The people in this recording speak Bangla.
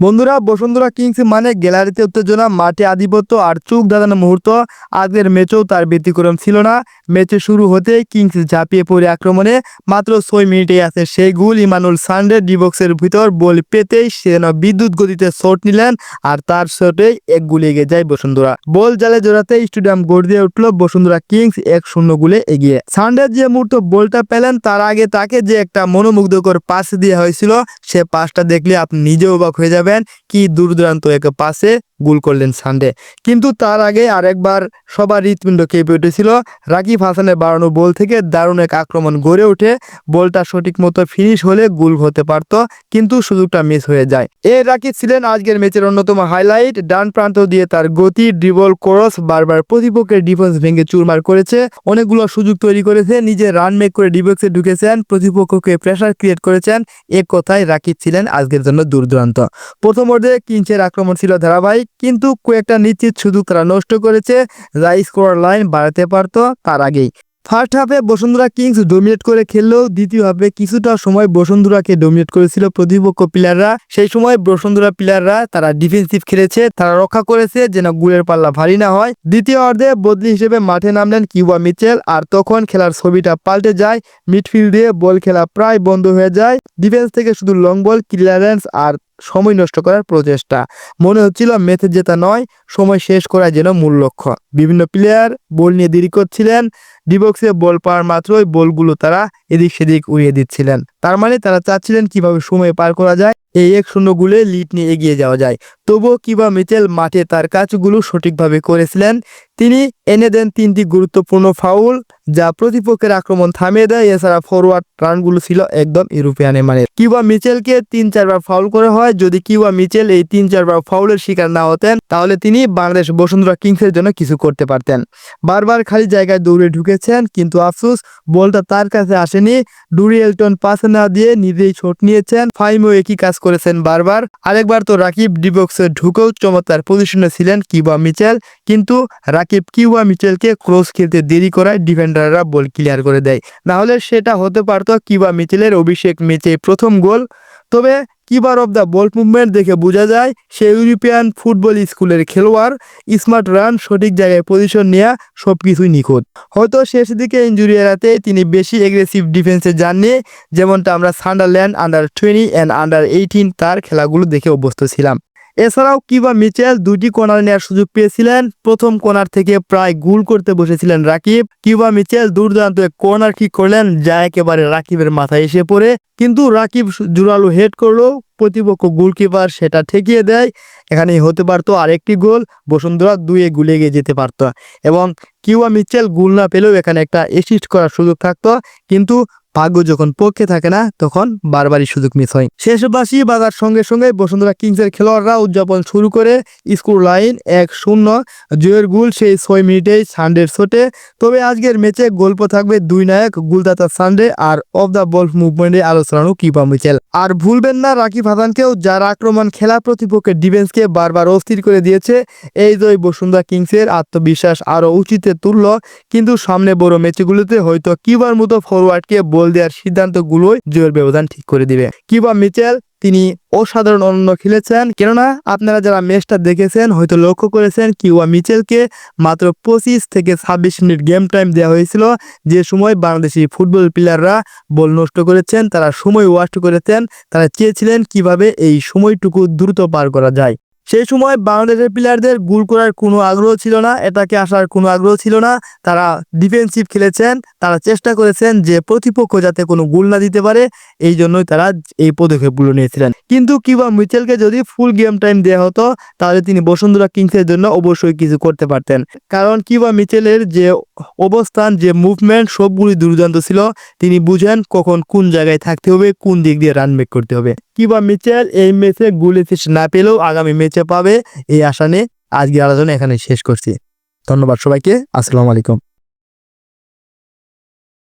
বন্ধুরা, বসুন্ধরা কিংস মানে গ্যালারিতে উত্তেজনা, মাঠে আধিপত্য আর চোখ দাদানো মুহূর্ত। আজকের ম্যাচেও তার ব্যতিক্রম ছিল না। ম্যাচে শুরু হতেই কিংস ঝাঁপিয়ে পড়ে আক্রমণে। মাত্র ছয় মিনিটে আছে সেই গুল। ইমানুল সানডে ডিবক্সের ভিতর বল পেতেই সে যেন বিদ্যুৎ গতিতে শট নিলেন আর তার শটেই এক গুলি এগিয়ে যায় বসুন্ধরা। বল জালে জোড়াতে স্টেডিয়াম গড় দিয়ে উঠল বসুন্ধরা কিংস এক শূন্য গুলে এগিয়ে। সানডের যে মুহূর্ত বলটা পেলেন, তার আগে তাকে যে একটা মনোমুগ্ধকর পাস দেওয়া হয়েছিল, সে পাসটা দেখলে আপনি নিজেও অবাক হয়ে যাবেন। কি দূরদূরান্ত এক পাশে গোল করলেন সানডে। কিন্তু তার আগে আরেকবার সবার হৃৎপিণ্ড কেঁপে উঠেছিল। রাকিব হাসানের বাড়ানো বল থেকে দারুণ এক আক্রমণ গড়ে ওঠে। বলটা সঠিক মতো ফিনিশ হলে গোল হতে পারত, কিন্তু সুযোগটা মিস হয়ে যায়। এ রাকিব ছিলেন আজকের ম্যাচের অন্যতম হাইলাইট ডান প্রান্ত দিয়ে তার গতি ড্রিবল ক্রস বারবার প্রতিপক্ষের ডিফেন্স ভেঙে চুরমার করেছে। অনেকগুলো সুযোগ তৈরি করেছে, নিজে রান মেক করে ডিবক্সে ঢুকেছেন, প্রতিপক্ষকে প্রেসার ক্রিয়েট করেছেন। এক কথায় রাকিব ছিলেন আজকের জন্য দূরদূরান্ত। প্রথম অর্ধে কিঞ্চের আক্রমণ ছিল ধারাবাহিক কিন্তু কয়েকটা নিশ্চিত সুযোগ তারা নষ্ট করেছে, যা স্কোর লাইন বাড়াতে পারত তার আগেই। ফার্স্ট হাফে বসুন্ধরা কিংস ডোমিনেট করে খেললেও দ্বিতীয় হাফে কিছুটা সময় বসুন্ধরাকে ডোমিনেট করেছিল প্রতিপক্ষ প্লেয়াররা সেই সময় বসুন্ধরা প্লেয়াররা তারা ডিফেন্সিভ খেলেছে, তারা রক্ষা করেছে যেন গুলের পাল্লা ভারী না হয়। দ্বিতীয় অর্ধে বদলি হিসেবে মাঠে নামলেন কিউবা মিচেল, আর তখন খেলার ছবিটা পাল্টে যায়। মিডফিল্ডে বল খেলা প্রায় বন্ধ হয়ে যায়। ডিফেন্স থেকে শুধু লং বল ক্লিয়ারেন্স আর সময় নষ্ট করার প্রচেষ্টা। মনে হচ্ছিল ম্যাচে জেতা নয়, সময় শেষ করা যেন মূল লক্ষ্য। বিভিন্ন প্লেয়ার বল নিয়ে দেরি করছিলেন ডিবক্সে বল পাওয়ার মাত্রই বলগুলো তারা এদিক সেদিক উড়িয়ে দিচ্ছিলেন। তার মানে তারা চাচ্ছিলেন কীভাবে সময় পার করা যায়, এই এক শূন্য গুলে লিড নিয়ে এগিয়ে যাওয়া যায়। তবুও কিবা মিচেল মাঠে তার কাজগুলো সঠিকভাবে করেছিলেন। তিনি এনে দেন তিনটি গুরুত্বপূর্ণ ফাউল, যা প্রতিপক্ষের আক্রমণ থামিয়ে দেয়। এছাড়া ফরওয়ার্ড রানগুলো ছিল একদম ইউরোপিয়ানের মানে কিউবা মিচেলকে তিন চারবার ফাউল করা হয়। যদি কিউবা মিচেল এই তিন চারবার ফাউলের শিকার না হতেন, তাহলে তিনি বাংলাদেশ বসুন্ধরা কিংসের জন্য কিছু করতে পারতেন। বারবার খালি জায়গায় দৌড়ে ঢুকেছেন, কিন্তু আফসোস, বলটা তার কাছে আসেনি। ডুরি এলটন পাস না দিয়ে নিজেই ছোট নিয়েছেন। ফাইমও একই কাজ করেছেন বারবার। আরেকবার তো রাকিব ডিবক্সে ঢুকেও চমৎকার পজিশনে ছিলেন কিউবা মিচেল, কিন্তু রাকিব কিউবা মিচেলকে ক্রস খেলতে দেরি করায় ডিফেন্ডাররা বল ক্লিয়ার করে দেয়। নাহলে সেটা হতে পারতো কিউবা মিচেলের অভিষেক ম্যাচে প্রথম গোল। তবে কিবার অফ দ্য বল মুভমেন্ট দেখে বোঝা যায়, সে ইউরোপিয়ান ফুটবল স্কুলের খেলোয়াড়, স্মার্ট রান, সঠিক জায়গায় পজিশন নেওয়া সব কিছুই নিখুঁত। হয়তো শেষ দিকে ইঞ্জুরি এড়াতে তিনি বেশি এগ্রেসিভ ডিফেন্সে যাননি, যেমনটা আমরা Sunderland under twenty and under eighteen তার খেলাগুলো দেখে অভ্যস্ত ছিলাম। এছাড়াও কিবা মিচেল দুটি কর্নার নেওয়ার সুযোগ পেয়েছিলেন। প্রথম কোনার থেকে প্রায় গুল করতে বসেছিলেন রাকিব। কিবা মিচেল দুর্দান্ত এক কর্নার কিক করলেন যা একেবারে রাকিবের মাথায় এসে পড়ে। কিন্তু রাকিব জোরালো হেড করল, প্রতিপক্ষ গোলকিপার সেটা ঠেকিয়ে দেয়। এখানেই হতে পারতো আরেকটি গোল, বসুন্ধরা দুয়ে গুলে গিয়ে যেতে পারতো। এবং কিউয়া মিচেল গোল না পেলেও এখানে একটা অ্যাসিস্ট করার সুযোগ থাকতো। কিন্তু ভাগ্য যখন পক্ষে থাকে না, তখন বারবারই সুযোগ মিস হয়। শেষবাসী বাজার সঙ্গে সঙ্গে বসুন্ধরা কিংসের খেলোয়াড়রা উদযাপন শুরু করে। স্কোর লাইন এক শূন্য, জয়ের গোল সেই ছয় মিনিটেই সানডের শটে তবে আজকের ম্যাচে গল্প থাকবে দুই নায়ক, গুলদাতা সানডে আর অফ দ্য বল মুভমেন্টে আলোচনাও কিপা মিচেল আর ভুলবেন না রাকিব হাসানকেও, যার আক্রমণ খেলা প্রতিপক্ষের ডিফেন্সকে বারবার অস্থির করে দিয়েছে, এই জয় বসুন্ধরা কিংসের আত্মবিশ্বাস আরও উচিতে তুলল। কিন্তু সামনে বড় ম্যাচগুলোতে হয়তো কিবার মতো ফরওয়ার্ডকে বল দেওয়ার সিদ্ধান্তগুলোই জয়ের ব্যবধান ঠিক করে দিবে। কিবা মিচেল, তিনি অসাধারণ অনন্য খেলেছেন। কেননা, আপনারা যারা ম্যাচটা দেখেছেন, হয়তো লক্ষ্য করেছেন কিউয়া মিচেলকে মাত্র পঁচিশ থেকে ছাব্বিশ মিনিট গেম টাইম দেওয়া হয়েছিল। যে সময় বাংলাদেশি ফুটবল প্লেয়াররা বল নষ্ট করেছেন, তারা সময় ওয়াস্ট করেছেন, তারা চেয়েছিলেন কীভাবে এই সময়টুকু দ্রুত পার করা যায়। সেই সময় বাংলাদেশের প্লেয়ারদের গোল করার কোনো আগ্রহ ছিল না, এটাকে আসার কোনো আগ্রহ ছিল না। তারা ডিফেন্সিভ খেলেছেন, তারা চেষ্টা করেছেন যে প্রতিপক্ষ যাতে কোনো গোল না দিতে পারে, এই জন্যই তারা এই পদক্ষেপগুলো নিয়েছিলেন। কিন্তু কিবা মিচেলকে যদি ফুল গেম টাইম দেওয়া হতো, তাহলে তিনি বসুন্ধরা কিংসের জন্য অবশ্যই কিছু করতে পারতেন। কারণ কিবা মিচেলের যে অবস্থান, যে মুভমেন্ট সবগুলি দুর্দান্ত ছিল, তিনি বুঝেন কখন কোন জায়গায় থাকতে হবে, কোন দিক দিয়ে রান মেক করতে হবে। কিবা মিচেল এই ম্যাচে গুলি এসিস্ট না পেলেও আগামী ম্যাচে পাবে, এই আশা নিয়ে আজকের আলোচনা এখানে শেষ করছি। ধন্যবাদ সবাইকে, আসসালামু আলাইকুম।